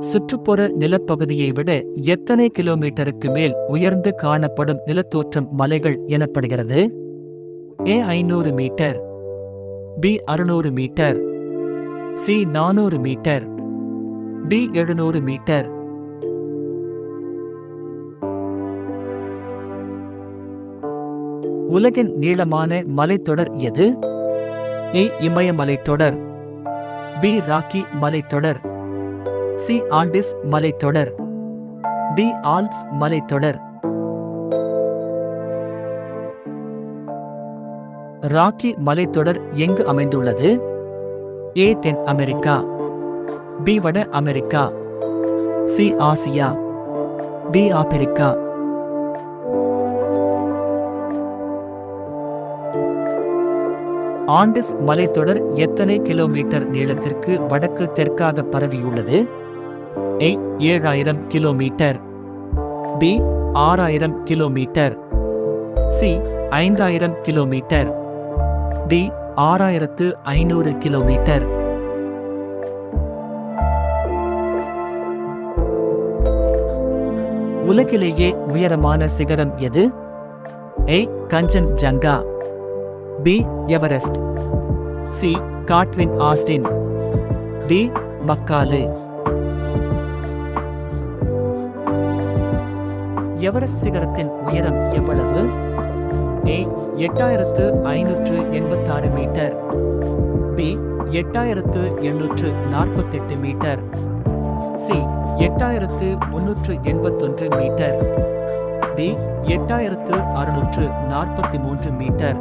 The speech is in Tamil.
சுற்றுப்புற நிலப்பகுதியை விட எத்தனை கிலோமீட்டருக்கு மேல் உயர்ந்து காணப்படும் நிலத்தோற்றம் மலைகள் எனப்படுகிறது? ஏ ஐநூறு மீட்டர். பி அறுநூறு மீட்டர். சி நானூறு மீட்டர். டி எழுநூறு மீட்டர். உலகின் நீளமான மலைத்தொடர் எது? ஏ இமயமலைத்தொடர். பி ராக்கி மலைத்தொடர். சி ஆண்டிஸ் மலைத்தொடர். டி ஆல்ப்ஸ் மலைத்தொடர். ராக்கி மலைத்தொடர் எங்கு அமைந்துள்ளது? ஏ தென் அமெரிக்கா. பி வட America. C Asia. D Africa. Andes மலைத்தொடர் எத்தனை கிலோமீட்டர் நீளத்திற்கு வடக்கு தெற்காக பரவியுள்ளது? ஏ ஏழாயிரம் கிலோமீட்டர். பி ஆறாயிரம் கிலோமீட்டர். சி ஐந்தாயிரம் கிலோமீட்டர். டி ஆறாயிரத்து ஐநூறு கிலோமீட்டர். உலகிலேயே உயரமான சிகரம் எது? A Kanchan ஜங்கா. B Everest. C Godwin Austen. D Makalu. Everest சிகரத்தின் உயரம் எவ்வளவு? ஏ எட்டாயிரத்து ஐநூற்று எண்பத்தாறு மீட்டர். பி எட்டாயிரத்து எண்ணூற்று நாற்பத்தெட்டு மீட்டர். சி எட்டாயிரத்து முன்னூற்று எண்பத்தொன்று மீட்டர். டி எட்டாயிரத்து அறுநூற்று நாற்பத்தி மூன்று மீட்டர்.